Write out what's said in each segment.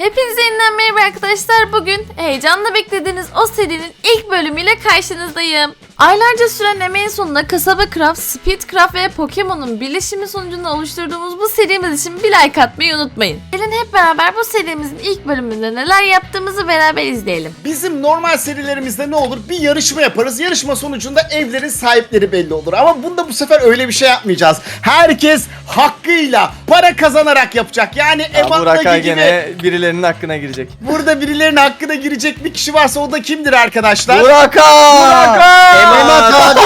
Hepinize yeniden merhaba arkadaşlar. Bugün heyecanla beklediğiniz o serinin ilk bölümüyle karşınızdayım. Aylarca süren emeğin sonunda Kasaba Craft, Speedcraft ve Pokemon'un birleşimi sonucunda oluşturduğumuz bu serimiz için bir like atmayı unutmayın. Gelin hep beraber bu serimizin ilk bölümünde neler yaptığımızı beraber izleyelim. Bizim normal serilerimizde ne olur? Bir yarışma yaparız. Yarışma sonucunda evlerin sahipleri belli olur. Ama bunda bu sefer öyle bir şey yapmayacağız. Herkes hakkıyla para kazanarak yapacak. Yani Ya Burak gibi gene birilerinin hakkına girecek. burada birilerinin hakkına girecek bir kişi varsa o da kimdir arkadaşlar? Burak Ay! Mehmet abi.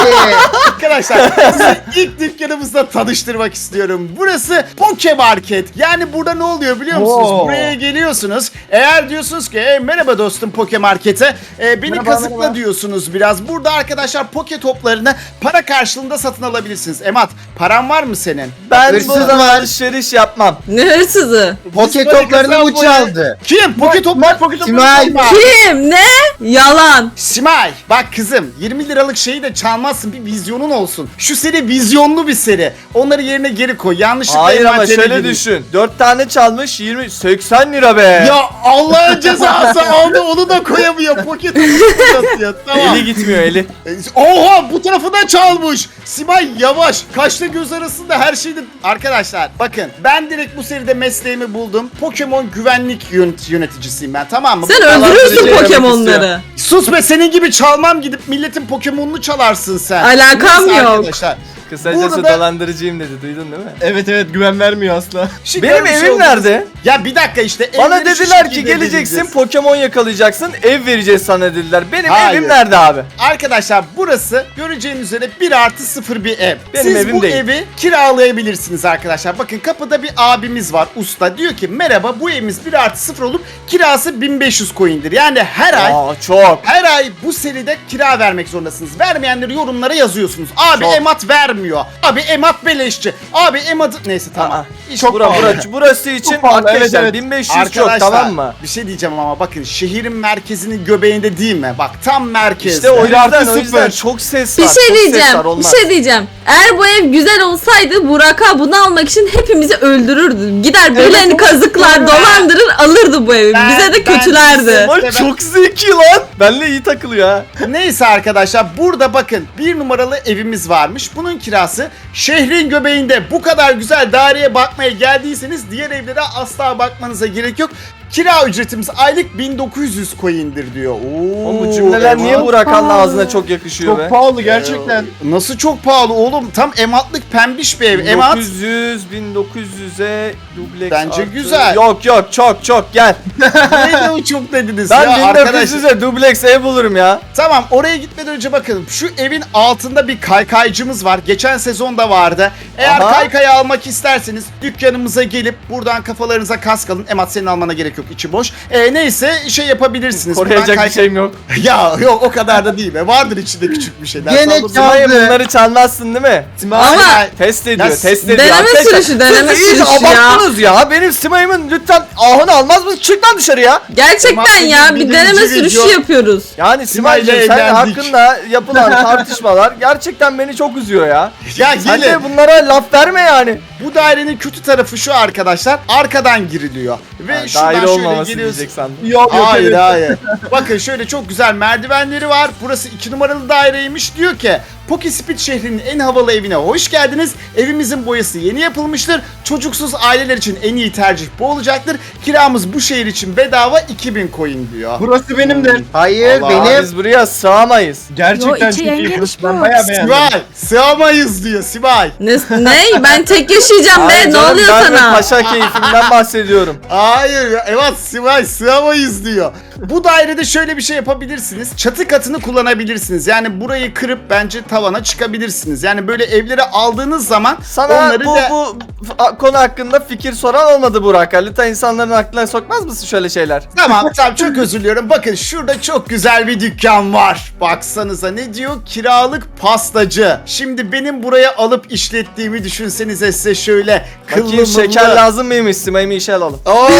Arkadaşlar sizi ilk dükkanımızda tanıştırmak istiyorum. Burası Poke Market. Yani burada ne oluyor biliyor musunuz? Oo. Buraya geliyorsunuz. Eğer diyorsunuz ki "Hey, merhaba dostum Poke Market'e. e, beni Merhaba, kazıkla merhaba. diyorsunuz biraz. Burada arkadaşlar Poke toplarını para karşılığında satın alabilirsiniz. Emat paran var mı senin? Ben Hırsız var. alışveriş yapmam. Ne hırsızı? Poke böyle toplarını bu kızlar çaldı. Kim? Poke toplar, Poke topları Simay. Kim? Ne? Yalan. Simay bak kızım 20 liralık şeyi de çalmazsın bir vizyonun olsun. Şu seri vizyonlu bir seri. Onları yerine geri koy. Yanlışlıkla Hayır ama şöyle giriyor. düşün. 4 tane çalmış 20 80 lira be. Ya Allah'ın cezası aldı onu da koyamıyor. Pocket atıyor. Tamam. Eli gitmiyor eli. Oha bu tarafından çalmış. Simay yavaş. Kaşla göz arasında her şeyde. Arkadaşlar bakın ben direkt bu seride mesleğimi buldum. Pokemon güvenlik yönet- yöneticisiyim ben tamam mı? Sen Bu- öldürürsün yemek Pokemon'ları. Sus be senin gibi çalmam gidip milletin Pokemon'unu çalarsın sen. Alakam Neyse yok. Arkadaşlar. Kısacası Burada- dolandırıcıyım dedi. Duydun değil mi? Evet evet güven vermiyor asla. Şimdi Benim şey evim oldu. nerede? Ya bir dakika işte. Bana evleri şu dediler ki şekilde geleceksin belirleyeceğiz. Pokemon yakalayacaksın ev vereceğiz sana dediler. Benim Hayır. evim nerede abi? Arkadaşlar burası göreceğiniz üzere 1 artı 0 bir ev. Benim Siz evim bu değil. evi kiralayabilirsiniz arkadaşlar. Bakın kapıda bir abimiz var usta. Diyor ki merhaba bu evimiz 1 artı 0 olup kirası 1500 coin'dir. Yani her ay Aa çok. her ay bu seride kira vermek zorundasınız. Vermeyenleri yorumlara yazıyorsunuz. Abi Çok. emat vermiyor. Abi emat beleşçi. Abi emat neyse tamam. Aa, İş Bura, burası, burası için pahalı, arkadaşlar evet, evet. 1500 çok tamam mı? bir şey diyeceğim ama bakın şehrin merkezinin göbeğinde değil mi? Bak tam merkezde. İşte o Bir yüzden, o yüzden çok ses Bir var. şey çok ses diyeceğim. var, Bir şey diyeceğim. Eğer bu ev güzel olsaydı Burak'a bunu almak için hepimizi öldürürdü. Gider birilerini Evet, kazıklar, ben- dolandırır, alırdı bu evi. Ben- Bize de ben- kötülerdi. Ben- çok zeki lan. Benle iyi takılıyor ha. Neyse arkadaşlar burada bakın bir numaralı evimiz varmış. Bunun kirası şehrin göbeğinde bu kadar güzel daireye bakmaya geldiyseniz diğer evlere asla bakmanıza gerek yok. Kira ücretimiz aylık 1900 coin'dir diyor. Oo, Oğlum bu cümleler niye Emat. Pahalı. ağzına çok yakışıyor be? Çok pahalı gerçekten. Nasıl çok pahalı oğlum? Tam ematlık pembiş bir ev. Emat 1900, 1900'e dubleks Bence artı- güzel. Yok yok çok çok gel. neydi o çok dediniz Ben ya arkadaş. 1900'e dubleks ev bulurum ya. Tamam oraya gitmeden önce bakın şu evin altında bir kaykaycımız var. Geçen sezonda vardı. Eğer Aha. kaykayı almak isterseniz dükkanımıza gelip buradan kafalarınıza kask alın. Emat senin almana gerek yok içi boş. E, neyse şey yapabilirsiniz. Koruyacak bir şeyim yok. ya yok o kadar da değil be. Vardır içinde küçük bir şeyler. Gene Çaldı. bunları çalmazsın değil mi? Ama Test ediyor, Ya, test ediyor. deneme Arkadaşlar, sürüşü, deneme siz iyice sürüşü ya. abarttınız ya. Benim Simay'ımın lütfen ahını almaz mısın? Çık lan dışarı ya. gerçekten Temas ya bir deneme birinci sürüşü video. yapıyoruz. Yani Simay'la Simay'cığım sen evlendik. hakkında yapılan tartışmalar gerçekten beni çok üzüyor ya. Ya Sen gelin. de bunlara laf verme yani. Bu dairenin kötü tarafı şu arkadaşlar. Arkadan giriliyor. Ve Ha, şuradan daire şöyle olmaması geliyorsun. sandım. Yok yok Hayır evet. hayır. Bakın şöyle çok güzel merdivenleri var. Burası iki numaralı daireymiş. Diyor ki Pokespit şehrinin en havalı evine hoş geldiniz. Evimizin boyası yeni yapılmıştır. Çocuksuz aileler için en iyi tercih bu olacaktır. Kiramız bu şehir için bedava 2000 coin diyor. Burası benimdir. Allah. Hayır benim. Biz buraya sığamayız. Gerçekten Yo, çok iyi. ben bayağı beğendim. Sibay sığamayız diyor Sibay. Ne? ne? Ben tek yaşayacağım Hayır be. Ne canım, oluyor ben de sana? paşa keyfimden bahsediyorum. Hayır ya, evet Sibay sığamayız diyor. Bu dairede şöyle bir şey yapabilirsiniz. Çatı katını kullanabilirsiniz. Yani burayı kırıp bence tavana çıkabilirsiniz. Yani böyle evleri aldığınız zaman Sana onları bu, da... bu f- konu hakkında fikir soran olmadı Burak. Lütfen insanların aklına sokmaz mısın şöyle şeyler? Tamam tamam çok özür diliyorum. Bakın şurada çok güzel bir dükkan var. Baksanıza ne diyor? Kiralık pastacı. Şimdi benim buraya alıp işlettiğimi düşünsenize size şöyle kıllı Bakayım mıllı- şeker lazım mıymış? Simay'ımı işe alalım. Oy!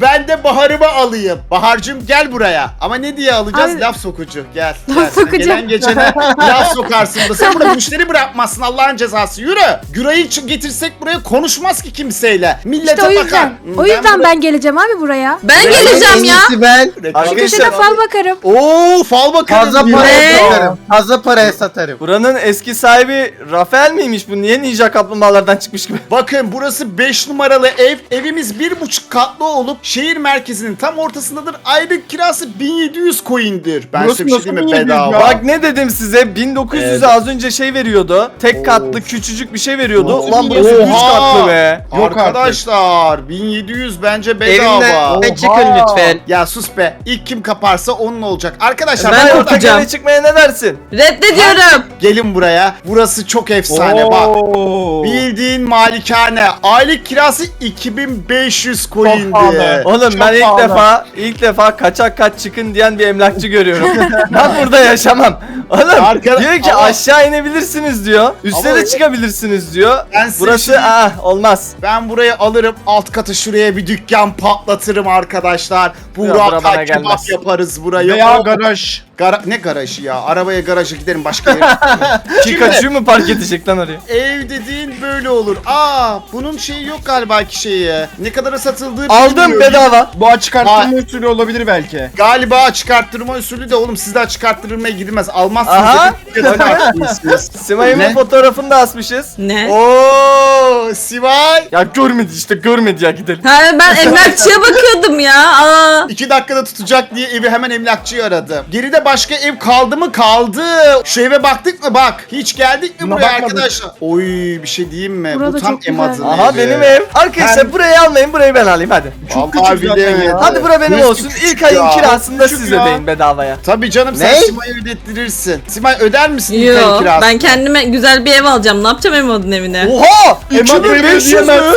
ben de Bahar'ımı alayım. Bahar'cığım gel buraya. Ama ne diye alacağız? Abi- Laf sokucu. Gel. Laf gel. Sokucu. Gelen geçene laf sokarsın da. Sen burada müşteri bırakmazsın Allah'ın cezası. Yürü. Güray'ı getirsek buraya konuşmaz ki kimseyle. Millete İşte o bakar. yüzden. Hı, O yüzden burada- ben geleceğim abi buraya. Ben geleceğim ya. ben. Şu köşede fal bakarım. Oo fal bakarız. Fazla paraya satarım. Fazla paraya satarım. buranın eski sahibi Rafael miymiş bu? Niye ninja kaplumbağalardan çıkmış gibi? Bakın burası 5 numaralı ev. Evimiz bir buçuk katlı olup şehir merkezinin tam ortasındadır. Aylık kirası 1700 coin'dir. Ben Burası size bir şey nasıl diyeyim mi 1700 bedava. ya? Bak ne dedim size 1900'e az önce şey veriyordu. Tek katlı küçücük bir şey veriyordu. Of. Ulan burası 100 Oha! katlı be. Yok Arkadaşlar 1700 bence bedava. Evimden çıkın lütfen. Ya sus be. İlk kim kaparsa onun olacak. Arkadaşlar Ben ben okuyacağım. kare çıkmaya ne dersin? Reddediyorum. gelin buraya. Burası çok efsane bak. Oo. Bildiğin malikane. Aylık kirası 2500 coin'di. pahalı. Oğlum Çok ben ilk pahalı. defa ilk defa kaçak kaç çıkın diyen bir emlakçı görüyorum. ben burada yaşamam. Oğlum Arka- diyor ki Ama- aşağı inebilirsiniz diyor. Üste Ama- de çıkabilirsiniz diyor. Ben size Burası şey- ah olmaz. Ben burayı alırım alt katı şuraya bir dükkan patlatırım arkadaşlar. bura bana kebap gelmez. yaparız burayı. Veya garaj. Gara- ne garajı ya? Arabaya garaja giderim başka yere. Pikachu mu park edecek lan oraya? Ev dediğin böyle olur. Aa bunun şeyi yok galiba ki şeyi. Ne kadara satıldığı Aldım bilmiyorum. bedava. Bu açık arttırma usulü olabilir belki. Galiba açık arttırma usulü de oğlum siz de açık arttırmaya gidilmez. Almazsınız. Aha. dedim. Fiyatını arttırmışsınız. Simay'ın fotoğrafını da asmışız. Ne? Oo Sivay. Ya görmedi işte görmedi ya gidelim. Ha, ben emlakçıya bakıyordum ya. Aa. İki dakikada tutacak diye evi hemen emlakçıyı aradı. Geride başka ev kaldı mı? Kaldı. Şu eve baktık mı? Bak. Hiç geldik mi Buna buraya bakmadık. arkadaşlar? Oy bir şey diyeyim mi? Burada Bu tam çok güzel. Emad'ın Aha evi. benim ev. Arkadaşlar Ben- burayı almayın burayı ben alayım hadi. Çok küçük zaten ya. Hadi bura benim Nesi olsun. küçük İlk ayın ya? kirasını da Küçük siz ya. ödeyin bedavaya. Tabii canım sen Ne? Sima'yı ödettirirsin. Simay öder misin ilk ayın Yo kirasını? ben kendime güzel bir ev alacağım. Ne yapacağım Emad'ın evine? Oha! Emad Bey 2500 mü? ödeyemez.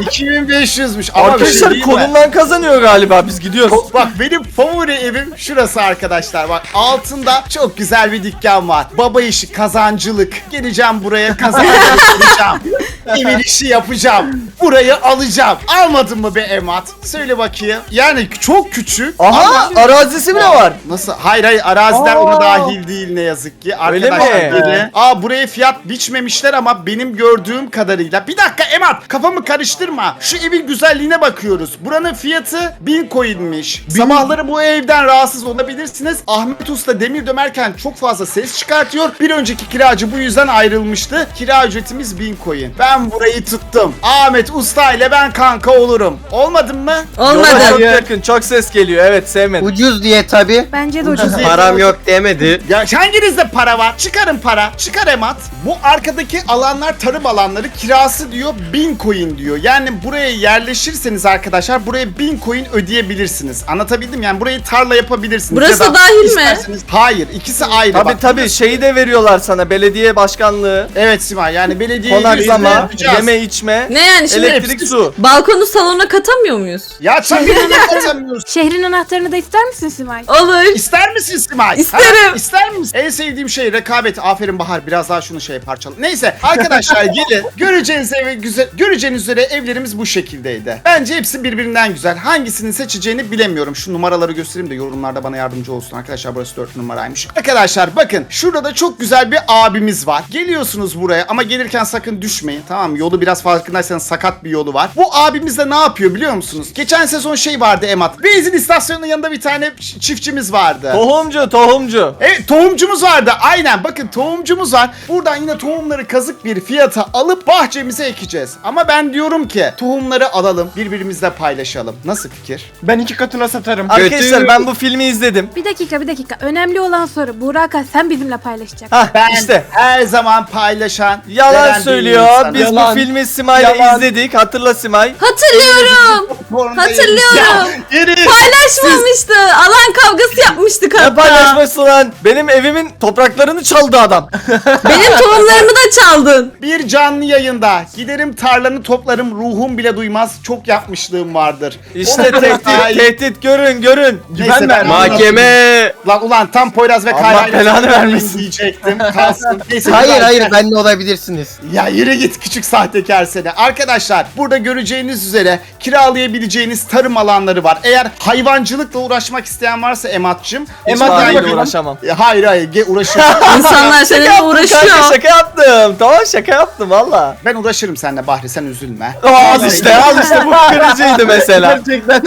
2500'müş ama bir şey Arkadaşlar mi? kolundan kazanıyor galiba biz gidiyoruz. Bak benim favori evim şurası arkadaşlar. Bak altında çok güzel bir dükkan var. Baba işi kazancılık. Geleceğim buraya kazancılık yapacağım. Evin işi yapacağım. Burayı alacağım. Almadın mı be Emat? Söyle bakayım. Yani çok küçük. Aha ama- arazisi bile var. Nasıl? Hayır hayır araziler Aa. ona dahil değil ne yazık ki. Öyle Arkadaşlar mi? Aa buraya fiyat biçmemişler ama benim gördüğüm kadarıyla. Bir dakika Emat kafamı karıştırma. Şu evin güzelliğine bakıyoruz. Buranın fiyatı 1000 coin'miş. Sabahları bu evden rahatsız olabilirsiniz. Ahmet Usta demir dömerken çok fazla ses çıkartıyor. Bir önceki kiracı bu yüzden ayrılmıştı. Kira ücretimiz 1000 coin. Ben burayı tuttum. Ahmet Usta ile ben kanka olurum. Olmadın mı? Yola Olmadı. çok yakın çok ses geliyor evet sevmedim. Ucuz diye tabi. Bence de ucuz. Param yok demedi. Ya hanginizde para var? Çıkarın para. Çıkar Emat. Bu arkadaki alanlar tarım alanları kirası diyor 1000 coin diyor. Yani buraya yerleşirseniz arkadaşlar buraya 1000 coin ödeyebilirsiniz. Anlatabildim yani burayı tarla yapabilirsiniz. Burası Ya da dahil mi? isterseniz- Hayır ikisi ayrı. Tabi Bak, tabi şeyi de veriyorlar sana belediye başkanlığı, Evet Simay yani belediye konaklama, yeme içme, Ne yani şimdi elektrik hepsi- su. balkonu salona katamıyor muyuz? Ya tabii ki katamıyoruz. Şehrin anahtarını da ister misin Simay? Olur. İster misin Simay? İsterim. Ha, ister misin? En sevdiğim şey rekabet. Aferin Bahar biraz daha şunu şey parçala. Neyse arkadaşlar gelin. Göreceğiniz evi güzel. Göreceğiniz üzere evlerimiz bu şekildeydi. Bence hepsi birbirinden güzel. Hangisini seçeceğini bilemiyorum. Şu numaraları göstereyim de yorumlarda bana yardımcı olsun. Arkadaşlar burası 4 numaraymış. Arkadaşlar bakın şurada da çok güzel bir abimiz var. Geliyorsunuz buraya ama gelirken sakın düşmeyin. Tamam mı? Yolu biraz farkındaysanız sakat bir yolu var. Bu abimiz de ne yapıyor biliyor musunuz? Geçen sezon şey vardı Emat. Benzin istasyonunun yanında bir tane çiftçimiz vardı. Tohumcu tohumcu. Evet tohumcumuz vardı. Aynen bakın tohumcumuz var. Buradan yine tohumları kazık bir fiyata alıp bahçemize ekeceğiz. Ama ben diyorum ki tohumları alalım birbirimizle paylaşalım. Nasıl fikir? Ben iki katına satarım. Arkadaşlar ben bu filmi izledim. Bir dakika bir dakika. Önemli olan soru. Buraka sen bizimle paylaşacaksın. Hah Ben işte. her zaman paylaşan Yalan veren bir söylüyor. insanım. Biz Yalan. bu filmi Simay'la Yalan. izledik. Hatırla Simay. Hatırlıyorum. Hatırlıyorum. Ya, yürü. Paylaşmamıştı. Alan kavgası yapmıştık Ne hatta. paylaşması lan? Benim evimin topraklarını çaldı adam. Benim tohumlarımı da çaldın. Bir canlı yayında giderim tarlanı toplarım ruhum bile duymaz çok yapmışlığım vardır. İşte Onu- tehdit, Ay, tehdit görün görün. Neyse, Güven ben ver. Lan ulan tam Poyraz ve Allah Kayra belanı vermesin. diyecektim. Kalsın. Neyse, Hayır güzel. hayır benle olabilirsiniz. Ya yürü git küçük sahtekar seni. Arkadaşlar burada göreceğiniz üzere kiralayabileceğiniz tarım alanları var. Eğer hayvancılıkla uğraşmak isteyen varsa Emat'cığım. Emat ile uğraşamam. E, Hayır hayır ge- uğraşırım. İnsanlar seninle uğraşıyor. Kanka şaka yaptım. Tamam şaka yaptım valla. ben uğraşırım seninle Bahri sen üzülme. Al işte al işte bu kırıcıydı mesela. Gerçekten.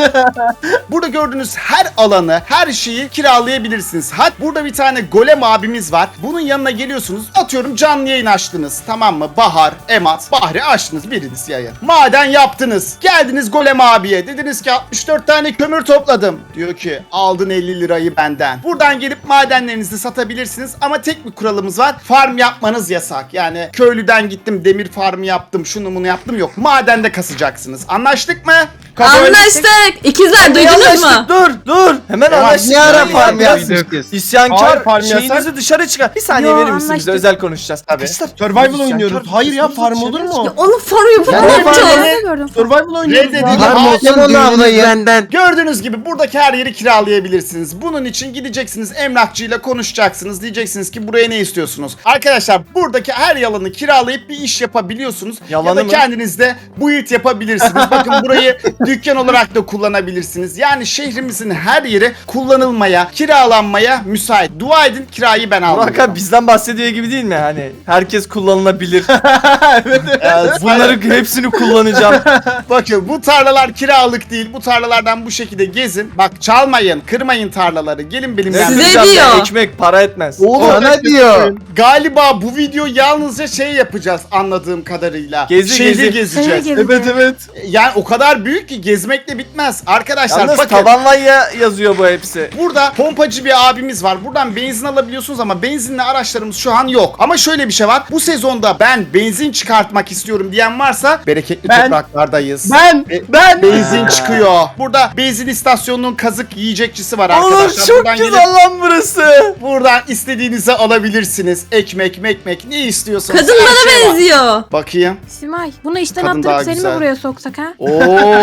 Burada gördüğünüz her alanı, her şeyi kiralayabilirsiniz. Hat burada bir tane golem abimiz var. Bunun yanına geliyorsunuz. Atıyorum canlı yayın açtınız. Tamam mı? Bahar, Emat, Bahri açtınız biriniz yayın. Maden yaptınız. Geldiniz golem abiye. Dediniz ki 64 tane kömür topladım. Diyor ki aldın 50 lirayı benden. Buradan gelip madenlerinizi satabilirsiniz. Ama tek bir kuralımız var. Farm yapmanız yasak. Yani köylüden gittim demir farmı yaptım. Şunu bunu yaptım yok. Madende kasacaksınız. Anlaştık mı? Anlaştık. İkizler duydunuz mu? Anlaştık, Dur dur. Hemen Ya, anlaştık. Ne ara farm biraz? İsyankar Hayır, şeyinizi dışarı çıkar. Bir saniye Yo, verir anlaştık. Bize özel konuşacağız. Tabii. Survival oynuyoruz. Hayır ya farm olur mu? Onun farm yapıp Ya ne? Ben de gördüm. Survival Reddedildi. Farm Hakan olsun ablayı. Benden. Gördüğünüz gibi buradaki her yeri kiralayabilirsiniz. Bunun için gideceksiniz emlakçıyla konuşacaksınız. Diyeceksiniz ki buraya ne istiyorsunuz? Arkadaşlar buradaki her yalanı kiralayıp bir iş yapabiliyorsunuz. Yalanı ya da mı? kendiniz de build yapabilirsiniz. Bakın burayı dükkan olarak da kullanabilirsiniz. Yani şehrimizin her yeri kullanılmaya, kiralanmaya müsait. Dua edin kirayı ben aldım. Burak abi bizden bahsediyor gibi değil mi? Hani herkes kullanılabilir. Ee, Bunları hepsini kullanacağım. Bakın bu tarlalar kiralık değil. Bu tarlalardan bu şekilde gezin. Bak çalmayın, kırmayın tarlaları. Gelin benim Ne yanıma. Size diyor. ya, Ekmek para etmez. Oğlum, Sana diyor. Galiba bu video yalnızca şey yapacağız anladığım kadarıyla. Gezi, Şehri gezi. gezeceğiz. Şehri gezeceğiz. evet. Yani o kadar büyük ki gezmekle bitmez. Arkadaşlar Yalnız bakın. tabanvanya yazıyor bu hepsi. Burada pompacı bir abimiz var. Buradan benzin alabiliyorsunuz ama benzinli araçlarımız şu an yok. Ama şöyle bir şey var. Bu sezonda ben benzin çıkartmak istiyorum diyen varsa bereketli Ben- topraklardayız. Ben. Be- Ben. Benzin çıkıyor. Burada benzin istasyonunun kazık yiyecekçisi var Oğlum arkadaşlar. çok Buradan güzel gelip lan burası. buradan istediğinizi alabilirsiniz. Ekmek, mekmek ne istiyorsanız. Kadın bana şey var. benziyor. Bakayım. Simay bunu işten Kadın attırıp seni güzel. mi buraya soksak ha? Oo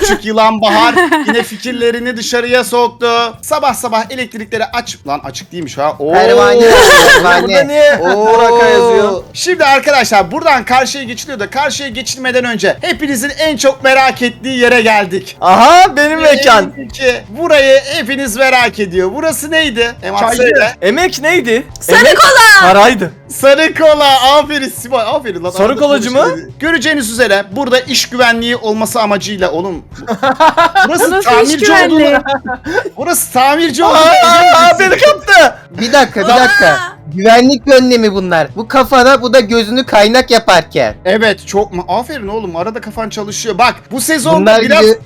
küçük yılan Bahar yine fikirlerini dışarıya soktu. Sabah sabah elektrikleri aç. Lan açık değilmiş ha. Oo. Pervane. Burada Pervane. niye Burak'a yazıyor? Şimdi arkadaşlar buradan karşıya geçiliyor da karşıya geçilmeden önce hepinizin en çok merak ettiği yere geldik. Aha benim mekan. Eminim ki burayı hepiniz merak ediyor. Burası neydi? Emat Çaycı. söyle. Emek neydi? Sarı Emek kola. paraydı. Sarı kola. Aferin Sibel. Aferin lan. Sarı kolacı mı? Göreceğiniz üzere burada iş güvenliği olması amacıyla oğlum. Burası Nasıl iş tamirci güvenliği? olduğunu. Burası tamirci olduğunu. aa, beni kaptı. Bir dakika bir dakika. Güvenlik önlemi bunlar. Bu kafana bu da gözünü kaynak yaparken. Evet çok ma- aferin oğlum arada kafan çalışıyor. Bak bu sezonda Bunlar biraz gibi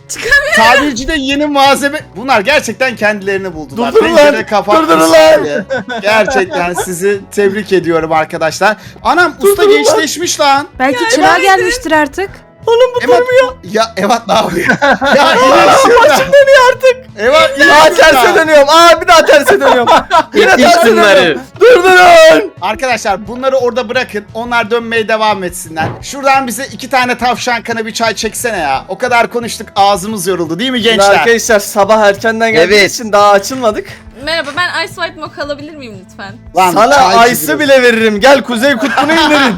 tamircide yeni malzeme bunlar gerçekten kendilerini buldular. Durdurun Pencere lan, durdurun. Gerçekten sizi tebrik ediyorum arkadaşlar. Anam usta gençleşmiş lan. Belki çırağa gelmiştir artık. Oğlum bu Emat, durmuyor. ya Evat ne yapıyor? ya şurada. Başım dönüyor artık. Evat inek Aa terse dönüyorum. Aa bir daha terse dönüyorum. Yine terse dönüyorum. Durdurun. Arkadaşlar bunları orada bırakın. Onlar dönmeye devam etsinler. Şuradan bize iki tane tavşan kanı bir çay çeksene ya. O kadar konuştuk ağzımız yoruldu değil mi Şimdi gençler? arkadaşlar sabah erkenden geldiğimiz Evet. için daha açılmadık. Merhaba ben Ice White Mocha alabilir miyim lütfen? Lan, Sana Ice'ı bile veririm. Gel Kuzey Kutbu'nu indirin.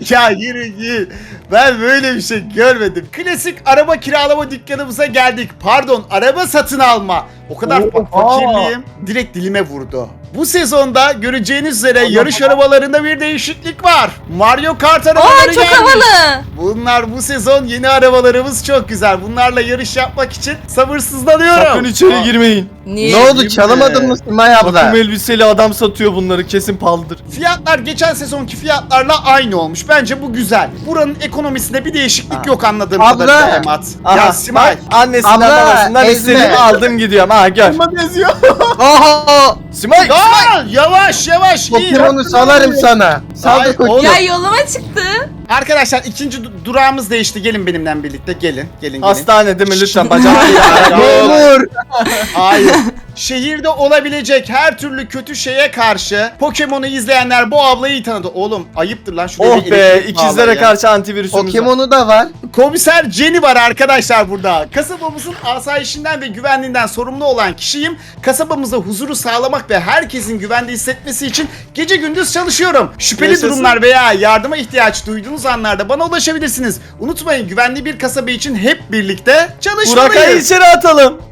ya yürü git. Ben böyle bir şey görmedim. Klasik araba kiralama dükkanımıza geldik. Pardon araba satın alma. O kadar fa- fakirliğim direkt dilime vurdu. Bu sezonda göreceğiniz üzere yarış arabalarında bir değişiklik var. Mario Kart arabaları Aa çok gelmiş. havalı. Bunlar bu sezon yeni arabalarımız çok güzel. Bunlarla yarış yapmak için sabırsızlanıyorum. Sakın içeri girmeyin. Niye? Ne oldu çalamadın mı Simay abla? Takım elbiseli adam satıyor bunları kesin pahalıdır. Fiyatlar geçen sezonki fiyatlarla aynı olmuş. Bence bu güzel. Buranın ekonomisinde bir değişiklik yok anladığım Abla. kadarıyla Emat. Aha, Ya Simay. bak, Annesinden Abla, babasından ezme. istediğimi aldım gidiyorum. Ha gör. Oho! Simay. Ya yavaş yavaş. Pokemon'u salarım sana. Saldır Ay, koçum. oğlum. Ya yoluma çıktı. Arkadaşlar ikinci du- durağımız değişti. Gelin benimle birlikte. Gelin. Gelin gelin. Hastane değil mi lütfen bacağım. Ya, Memur. Hayır. şehirde olabilecek her türlü kötü şeye karşı Pokemon'u izleyenler bu ablayı iyi tanıdı. Oğlum ayıptır lan şuraya Oh bir be elektrik ikizlere karşı antivirüsümüz var. Pokemon'u da var. Komiser Jenny var arkadaşlar burada. Kasabamızın asayişinden ve güvenliğinden sorumlu olan kişiyim. Kasabamızda huzuru sağlamak ve herkesin güvende hissetmesi için gece gündüz çalışıyorum. Şüpheli Yaşasın. durumlar veya yardıma ihtiyaç duyduğunuz anlarda bana ulaşabilirsiniz. Unutmayın güvenli bir kasaba için hep birlikte çalışmalıyız. içeri atalım.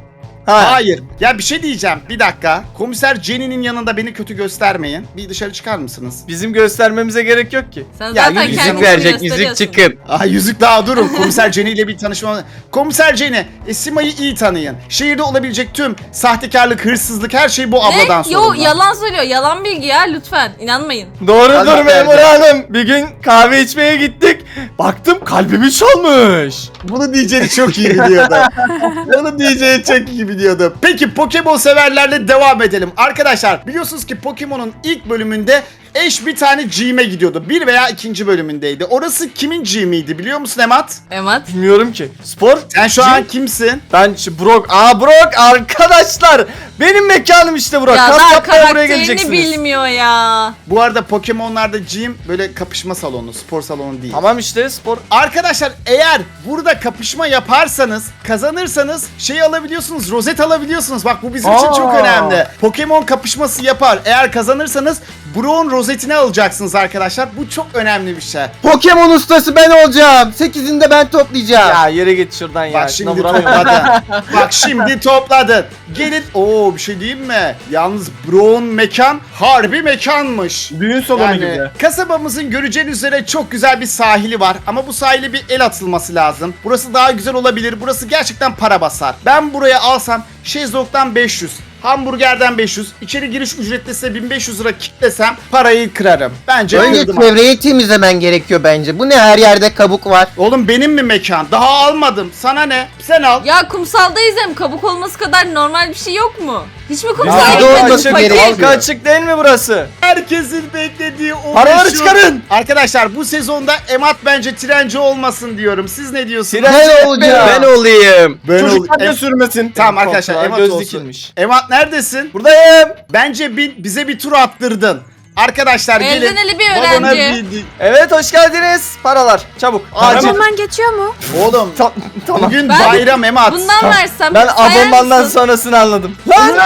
Ha. Hayır. Ya bir şey diyeceğim. Bir dakika. Komiser Jenny'nin yanında beni kötü göstermeyin. Bir dışarı çıkar mısınız? Bizim göstermemize gerek yok ki. Sen Ya, zaten yüzük kendini verecek yüzük gösteriyorsun. çıkın. Aa yüzük daha durun. Komiser Jenny ile bir tanışma. Komiser Jenny, e, Sima'yı iyi tanıyın. Şehirde olabilecek tüm sahtekarlık, hırsızlık her şey bu abladan Ne? Yo sorumlu. yalan söylüyor. Yalan bilgi ya lütfen. İnanmayın. Doğrudur Allah memur verdi. hanım. Bir gün kahve içmeye gittik. Baktım kalbimi çalmış. Bunu diyeceğini çok iyi biliyordu. Bunu diyeceğini çok iyi biliyordu. Peki Pokemon severlerle devam edelim. Arkadaşlar biliyorsunuz ki Pokemon'un ilk bölümünde Ash bir tane gym'e gidiyordu. Bir veya ikinci bölümündeydi. Orası kimin gym'iydi biliyor musun Emat? Emat. Bilmiyorum ki. Spor? Sen şu an kimsin? Ben şu Brock. Aa Brock arkadaşlar. Benim mekanım işte Brock. Ya Kas daha yapmaya buraya karakterini geleceksiniz. bilmiyor ya. Bu arada Pokemon'larda gym böyle kapışma salonu, spor salonu değil. Tamam işte spor. Arkadaşlar eğer burada kapışma yaparsanız, kazanırsanız şey alabiliyorsunuz, rozet alabiliyorsunuz. Bak bu bizim için çok önemli. Pokemon kapışması yapar. Eğer kazanırsanız Brown rozetini alacaksınız arkadaşlar. Bu çok önemli bir şey. Pokemon ustası ben olacağım. Sekizini de ben toplayacağım. Ya yere git şuradan ya. Bak Şuna şimdi vuramıyorum. topladın. Bak şimdi topladın. Gelin. Oo bir şey diyeyim mi? Yalnız Brown mekan harbi mekanmış. Düğün salonu Yani gibi. kasabamızın göreceğiniz üzere çok güzel bir sahili var ama bu sahile bir el atılması lazım. Burası daha güzel olabilir. Burası gerçekten para basar. Ben buraya alsam şezlongdan 500, hamburgerden 500, içeri giriş ücretli ise 1500 lira kitlesem parayı kırarım. Bence Önce kırdım. çevreyi temizlemen gerekiyor bence. Bu ne her yerde kabuk var. Oğlum benim mi mekan? Daha almadım. Sana ne? Sen al. Ya kumsaldayız hem kabuk olması kadar normal bir şey yok mu? Hiç mi kumsala Ya, gitmedin olması fakir? gerekiyor. Halka açık değil mi burası? Herkesin beklediği o Paraları meşhur- çıkarın. Arkadaşlar bu sezonda Emat bence trenci olmasın diyorum. Siz ne diyorsunuz? Ben olacağım. Ben olayım. Ben Çocuklar da sürmesin. Tamam arkadaşlar Emat göz olsun. dikilmiş. Emat neredesin? Buradayım. Bence bin, bize bir tur attırdın. Arkadaşlar Elden gelin. ele bir öğrenci. bir- Evet hoş geldiniz. Paralar çabuk. Acil. Abonman geçiyor mu? Oğlum Ta- tamam. bugün Ben- bayram Emat. Bundan versem Ben sayar abonmandan mısın? sonrasını anladım.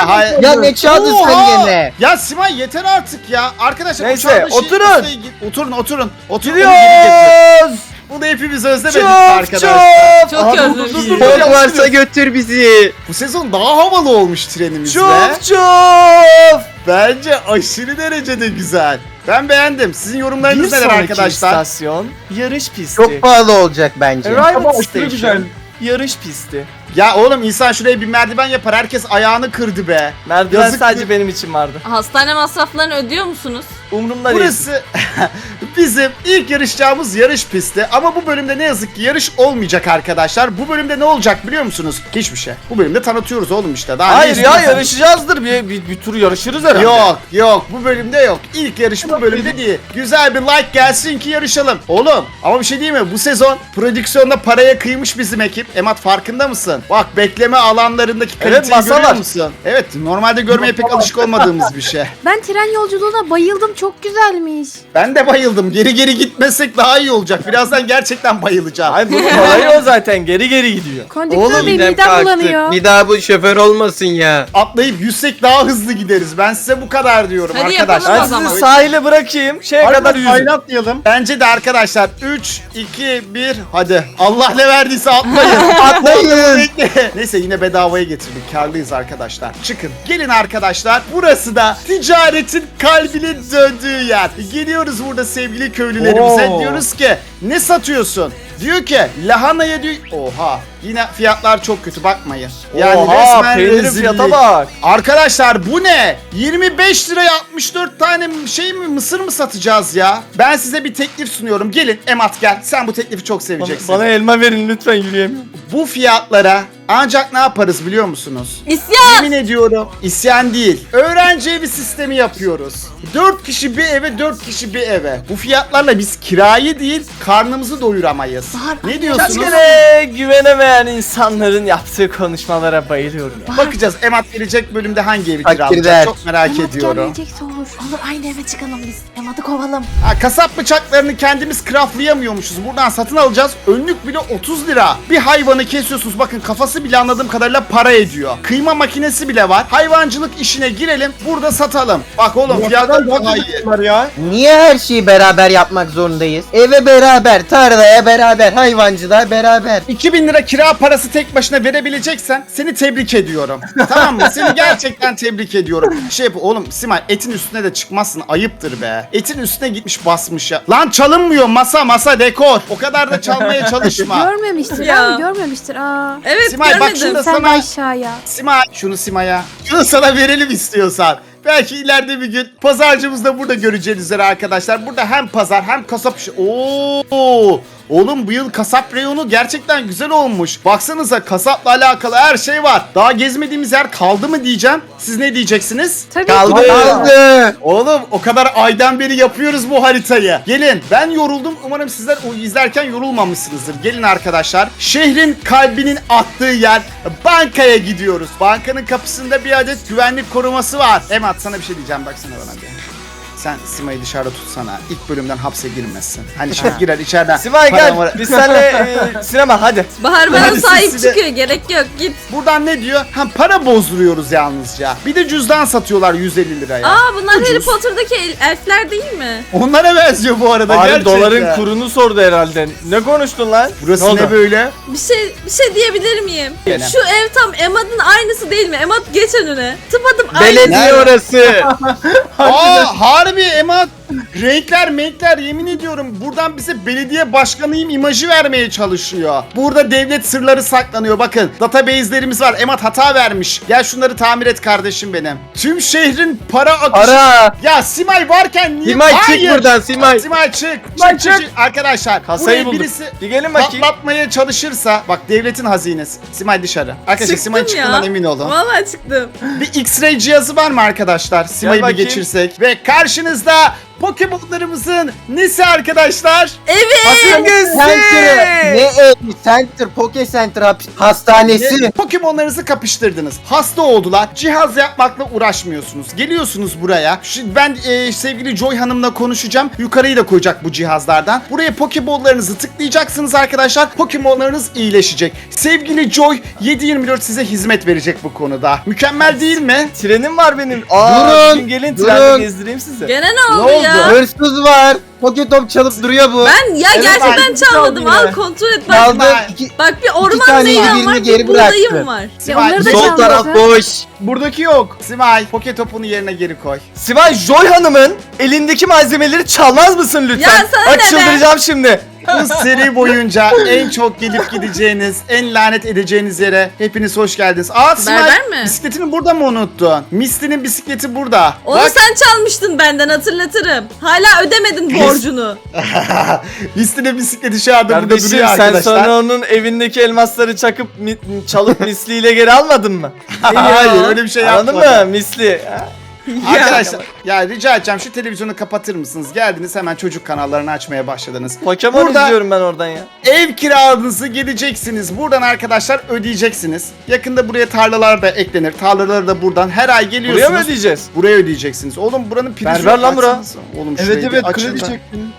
Hay- Ya ne çaldın sen Oha! gene? Ya Simay yeter artık ya. Arkadaşlar Neyse, uçağın dışı- oturun. üstüne git- Oturun oturun. Oturun. onu geri. Gidiyoruz. Bunu hepimiz özlemedik arkadaşlar. Çok Aa, dur, dur, varsa götür bizi. Bu sezon daha havalı olmuş trenimiz be. Çöp çöp. Bence aşırı derecede güzel. Ben beğendim. Sizin Bir yorumlarınız neler sonraki arkadaşlar? istasyon yarış pisti. Çok pahalı olacak bence. Arrival Station. Yarış pisti. Ya oğlum insan şuraya bir merdiven yapar. Herkes ayağını kırdı be. Merdiven Yazık sadece ki- benim için vardı. Hastane masraflarını ödüyor musunuz? Umurumda değil. Burası bizim ilk yarışacağımız yarış pisti. Ama bu bölümde ne yazık ki yarış olmayacak arkadaşlar. Bu bölümde ne olacak biliyor musunuz? Hiçbir şey. Bu bölümde tanıtıyoruz oğlum işte. Daha ne Hayır ya istiyorsan. yarışacağızdır. Bir, bir, bir tur yarışırız herhalde. Yok yok bu bölümde yok. İlk yarış bu bölümde değil. Güzel bir like gelsin ki yarışalım. Oğlum ama bir şey değil mi? Bu sezon prodüksiyonda paraya kıymış bizim ekip. Emat farkında mısın? Bak bekleme alanlarındaki Evet, kaliteyi masa görüyor var. musun? Evet normalde görmeye pek alışık olmadığımız bir şey. Ben tren yolculuğuna bayıldım. Çok güzelmiş. Ben de bayıldım. Geri geri gitmesek daha iyi olacak. Birazdan gerçekten bayılacağım. Hayır bunun olayı o zaten. Geri geri gidiyor. Konduktör Oğlum, bey Midem bulanıyor. Bir daha bu şoför olmasın ya. Atlayıp yüzsek daha hızlı gideriz. Ben size bu kadar diyorum Hadi arkadaşlar. yapalım Ben sizi sahile bırakayım. Şeye kadar yüzün. atlayalım. Bence de arkadaşlar 3, 2, 1 hadi. Allah ne verdiyse atlayın. Atlayın. Bekle. Neyse yine bedavaya getirdik. Karlıyız arkadaşlar. Çıkın. Gelin arkadaşlar. Burası da ticaretin kalbinin döndüğü yer. Geliyoruz burada sevgili köylülerimize. Oo. Diyoruz ki ne satıyorsun? Diyor ki lahanaya diyor. Oha. Yine fiyatlar çok kötü bakmayın. Yani Oha resmen peynirin rezillik. fiyata bak. Arkadaşlar bu ne? 25 liraya 64 tane şey mi mısır mı satacağız ya? Ben size bir teklif sunuyorum. Gelin Emat gel. Sen bu teklifi çok Bana, seveceksin. bana elma verin lütfen yürüyemiyorum. Bu fiyatlara Ancak ne yaparız biliyor musunuz? İsyan. Yemin ediyorum isyan değil. Öğrenci evi sistemi yapıyoruz. 4 kişi bir eve 4 kişi bir eve. Bu fiyatlarla biz kirayı değil karnımızı doyuramayız. Ne diyorsunuz? Kaçkere güvenemeyen insanların yaptığı konuşmalara bayılıyorum ya. Bakacağız Emat gelecek bölümde hangi evi Takdirler. kiralayacak çok merak ediyorum. gelecekse olur. Olur aynı eve çıkalım biz. Emad'ı kovalım. Ha, kasap bıçaklarını kendimiz craftlayamıyormuşuz. Buradan satın alacağız. Önlük bile 30 lira. Bir hayvanı kesiyorsunuz. Bakın kafası bile anladığım kadarıyla para ediyor. Kıyma makinesi bile var. Hayvancılık işine girelim. Burada satalım. Bak oğlum fiyatlar daha iyi. ya. Niye her şeyi beraber yapmak zorundayız? Eve beraber, tarlaya beraber, hayvancılığa beraber. 2000 lira kira parası tek başına verebileceksen seni tebrik ediyorum. tamam mı? Seni gerçekten tebrik ediyorum. Şey yap oğlum Simay etin üstüne de çıkmazsın ayıptır be. Etin üstüne gitmiş basmış ya. Lan çalınmıyor masa masa dekor. O kadar da çalmaya çalışma. Görmemiştir Ya. abi görmemiştir. Aa. Evet Simay, bak görmedim. Sen de sana- aşağıya. Simay şunu Sima'ya. Şunu sana verelim istiyorsan. Belki ileride bir gün pazarcımızı da burada göreceğiniz üzere arkadaşlar. Burada hem pazar hem kasap işi. Oo! Oğlum bu yıl kasap reyonu gerçekten güzel olmuş. Baksanıza kasapla alakalı her şey var. Daha gezmediğimiz yer kaldı mı diyeceğim. Siz ne diyeceksiniz? Tabii Kaldı. ki. Kaldı. Oğlum o kadar aydan beri yapıyoruz bu haritayı. Gelin ben yoruldum. Umarım sizler o izlerken yorulmamışsınızdır. Gelin arkadaşlar. Şehrin kalbinin attığı yer bankaya gidiyoruz. Bankanın kapısında bir adet güvenlik koruması var. Emat sana bir şey diyeceğim baksana bana bir. Sen Sima'yı dışarıda tutsana. İlk bölümden hapse girmesin. Hani şimdi girer içeriden. Simay para gel mara- biz seninle e, sinema hadi. Bahar bana Hadi siz sahip size- çıkıyor. Gerek yok. Git. Buradan ne diyor? Hem para bozduruyoruz yalnızca. Bir de cüzdan satıyorlar 150 liraya. Aa bunlar Ucuz. Harry Potter'daki el- elfler değil mi? Onlara benziyor bu arada Bari gerçekten. doların kurunu sordu herhalde. Ne konuştun lan? Burası ne, ne, oldu? böyle? Bir şey bir şey diyebilir miyim? Gene. Şu ev tam Emad'ın aynısı değil mi? Emad geç önüne. Tıpatıp aynı. Belediye Nerede? orası. Aa harbi Emat. Renkler menkler yemin ediyorum buradan bize belediye başkanıyım imajı vermeye çalışıyor. Burada devlet sırları saklanıyor bakın. Database'lerimiz var. Emat hata vermiş. Gel şunları tamir et kardeşim benim. Tüm şehrin para akışı. Ara. Ya Simay varken niye? Simay çık Hayır. buradan Simay. Simay çık. Simay çık. Arkadaşlar Kasayı buraya bulduk. birisi Bir gelin bakayım. patlatmaya çalışırsa bak devletin hazinesi. Simay dışarı. Arkadaşlar Çıktım Simay ya. çıktığından emin olun. Vallahi çıktım. Bir X-ray cihazı var mı arkadaşlar? Sima'yı bir bakayım. geçirsek. Ve karşınızda Pokemon'larımızın nesi arkadaşlar? Simgesi. Center. Ne ev? Center, Poke Center hap- hastanesi. Pokemon'larınızı kapıştırdınız. Hasta oldular. Cihaz yapmakla uğraşmıyorsunuz. Geliyorsunuz buraya. Şi- Ben e, sevgili Joy Hanım'la konuşacağım. Yukarıyı da koyacak bu cihazlardan. Buraya Pokeball'larınızı tıklayacaksınız arkadaşlar. Pokemon'larınız iyileşecek. Sevgili Joy 7/24 size hizmet verecek bu konuda. Mükemmel değil mi? Trenim var benim. Aa, Durun, bugün gelin durun. gezdireyim sizi. Gene ne oldu, Ne oldu? ya? Hırsız var. Poke top çalıp duruyor bu. Ben ya Evet, gerçekten ben- çalmadım. Al yine. kontrol et bak. Çaldı. Bak. İki, Bak bir orman tane meyvem birini var, geri bir buğdayım bıraktı. var. Simay, onları da sol taraf boş. Buradaki yok. Simay, Poke topunu yerine geri koy. Sivay Joy Hanım'ın elindeki malzemeleri çalmaz mısın lütfen? Ya sana Bak ne be? çıldıracağım şimdi. Bu seri boyunca en çok gelip gideceğiniz, en lanet edeceğiniz yere hepiniz hoş geldiniz. Aa Berber mi? bisikletini burada mı unuttun? Misli'nin bisikleti burada. Onu Bak, sen çalmıştın benden hatırlatırım. Hala ödemedin borcunu. Misli'nin bisikleti şu anda burada Kardeşim duruyor sen arkadaşlar. sonra onun evindeki elmasları çakıp mi- çalıp misliyle geri almadın mı? Hayır öyle bir şey Anladın yapmadım. mı? Misli. Ha? Arkadaşlar ya rica edeceğim şu televizyonu kapatır mısınız? Geldiniz hemen çocuk kanallarını açmaya başladınız. Pokemon Burada- izliyorum ben oradan ya. Ev kiranızı geleceksiniz. Buradan arkadaşlar ödeyeceksiniz. Yakında buraya tarlalar da eklenir. Tarlaları da buradan her ay geliyorsunuz. Buraya mı ödeyeceğiz? Buraya ödeyeceksiniz. Oğlum buranın prizi Berber yok, lan bura. Oğlum şurayı bir açın da.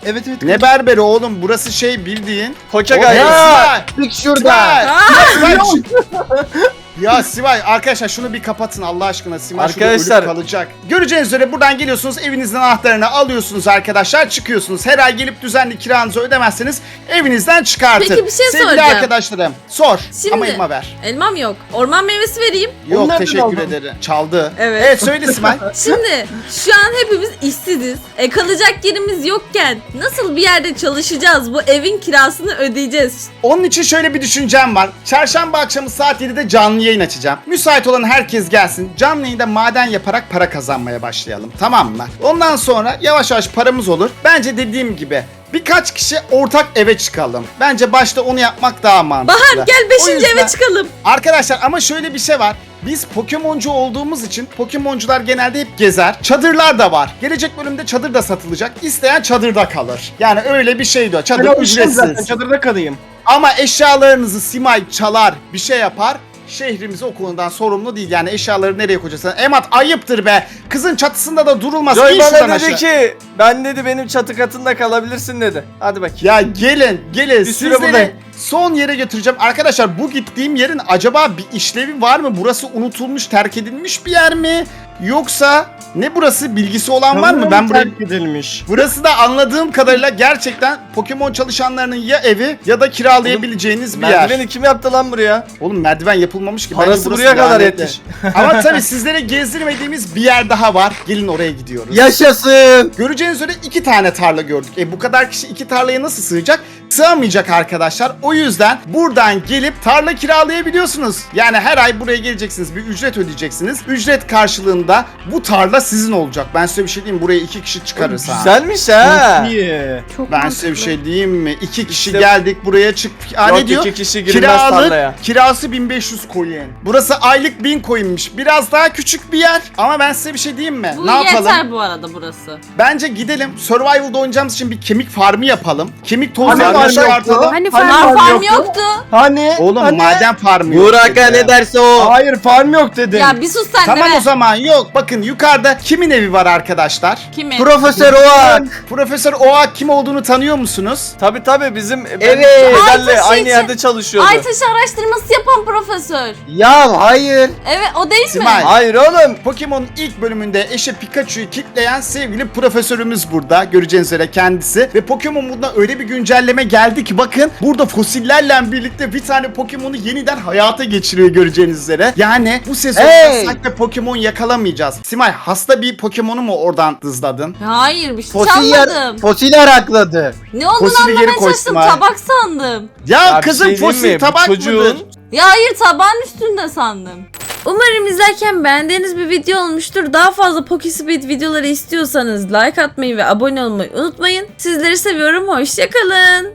Evet evet. Ne berberi oğlum? Burası şey bildiğin. Poke Oğlum, gayet. Ya! Çık şurada. Sivay! Sivay! Ya Sivay arkadaşlar şunu bir kapatın Allah aşkına Sivay şurada Arkadaşlar- ölüp kalacak. Göreceğiniz üzere buradan geliyorsunuz evinizin anahtarını alıyorsunuz arkadaşlar çıkıyorsunuz. Her ay gelip düzenli kiranızı ödemezseniz evinizden çıkartın. Peki, bir şey Sevgili soracağım. arkadaşlarım sor Şimdi- ama elma ver. Elmam yok. Orman meyvesi vereyim. Yok nereden teşekkür ederim. Çaldı. Evet. Evet söyle Simay. Şimdi şu an hepimiz işsiziz. E kalacak yerimiz yokken nasıl bir yerde çalışacağız? Bu evin kirasını ödeyeceğiz. Onun için şöyle bir düşüncem var. Çarşamba akşamı saat 7'de canlı yayın yayın açacağım. Müsait olan herkes gelsin. Canlı yayında maden yaparak para kazanmaya başlayalım. Tamam mı? Ondan sonra yavaş yavaş paramız olur. Bence dediğim gibi birkaç kişi ortak eve çıkalım. Bence başta onu yapmak daha mantıklı. Bahar gel O 5. yüzden- eve çıkalım. Arkadaşlar ama şöyle bir şey var. Biz Pokemoncu olduğumuz için Pokemoncular genelde hep gezer. Çadırlar da var. Gelecek bölümde çadır da satılacak. İsteyen çadırda kalır. Yani öyle bir şeydi o. Çadır Ben alıştım zaten ücretsiz. çadırda kalayım. Ama eşyalarınızı Simay çalar, bir şey yapar. Şehrimiz o konudan sorumlu değil. Yani eşyaları nereye koyacaksın? Emat ayıptır be. Kızın çatısında da durulmaz. Joy İn şuradan bana dedi aşağı. ki ben dedi benim çatı katında kalabilirsin dedi. Hadi bakayım. Ya gelin gelin Bir süre sizleri buradayım. Son yere götüreceğim. Arkadaşlar bu gittiğim yerin acaba bir işlevi var mı? Burası unutulmuş, terk edilmiş bir yer mi? Yoksa ne burası? Bilgisi olan var mı? Ben burayı terk edilmiş. Burası da anladığım kadarıyla gerçekten Pokemon çalışanlarının ya evi ya da kiralayabileceğiniz bir yer. Merdiveni kim yaptı lan buraya? Oğlum merdiven yapılmamış ki. Bence Parası burası buraya kadar lanetli. yetmiş. Ama tabii sizlere gezdirmediğimiz bir yer daha var. Gelin oraya gidiyoruz. Yaşasın. Göreceğiniz üzere iki tane tarla gördük. E bu kadar kişi iki tarlaya nasıl sığacak? Sığamayacak arkadaşlar. O yüzden buradan gelip tarla kiralayabiliyorsunuz. Yani her ay buraya geleceksiniz. Bir ücret ödeyeceksiniz. Ücret karşılığında bu tarla sizin olacak. Ben size bir şey diyeyim. Buraya iki kişi çıkarız ha. Güzelmiş ha. Çok Ben size bir şey diyeyim mi? İki kişi İşte- geldik buraya çık. Aa, Yok, ne diyor? iki kişi girilmez tarlaya. kirası 1500 coin. Burası aylık 1000 coinmiş. Biraz daha küçük bir yer. Ama ben size bir şey diyeyim mi? Bu ne yapalım? yeter bu arada burası. Bence gidelim. Survival'da oynayacağımız için bir kemik farmı yapalım. Kemik tozu Hani var farm çıkartalım. Hani Hani farm farm Farm yoktu? yoktu. Hani? Oğlum hani? maden farmı yok Burak dedi. ne derse o. Hayır farm yok dedim. Ya bir sus sen Tamam de o be. zaman yok. Bakın yukarıda kimin evi var arkadaşlar? Kimin? Profesör Oak. Profesör Oak kim olduğunu tanıyor musunuz? Tabi tabi bizim ben Evet. Aytaş aynı için- yerde çalışıyordu. Aytaş araştırması yapan profesör. Ya hayır. Evet o değil mi? Simay. Hayır oğlum. Pokemon'un ilk bölümünde eşe Pikachu'yu kitleyen sevgili profesörümüz burada. Göreceğiniz üzere kendisi. Ve Pokemon bunda öyle bir güncelleme geldi ki bakın burada fosillerle birlikte bir tane Pokemon'u yeniden hayata geçiriyor göreceğiniz üzere. Yani bu sezonda Hey! sahte Pokemon yakalamayacağız. Simay hasta bir Pokemon'u mu oradan dızladın? Hayır bir şey Fosil çalmadım. fosil arakladı. Ne olduğunu Fosili geri anlamaya çalıştım. Simay. Tabak sandım. Ya, Ya kızım şey fosil mi? Tabak çocuğun- mıdır? Ya hayır tabağın üstünde sandım. Umarım izlerken beğendiğiniz bir video olmuştur. Daha fazla Pokespeed videoları istiyorsanız like atmayı ve abone olmayı unutmayın. Sizleri seviyorum. Hoşçakalın.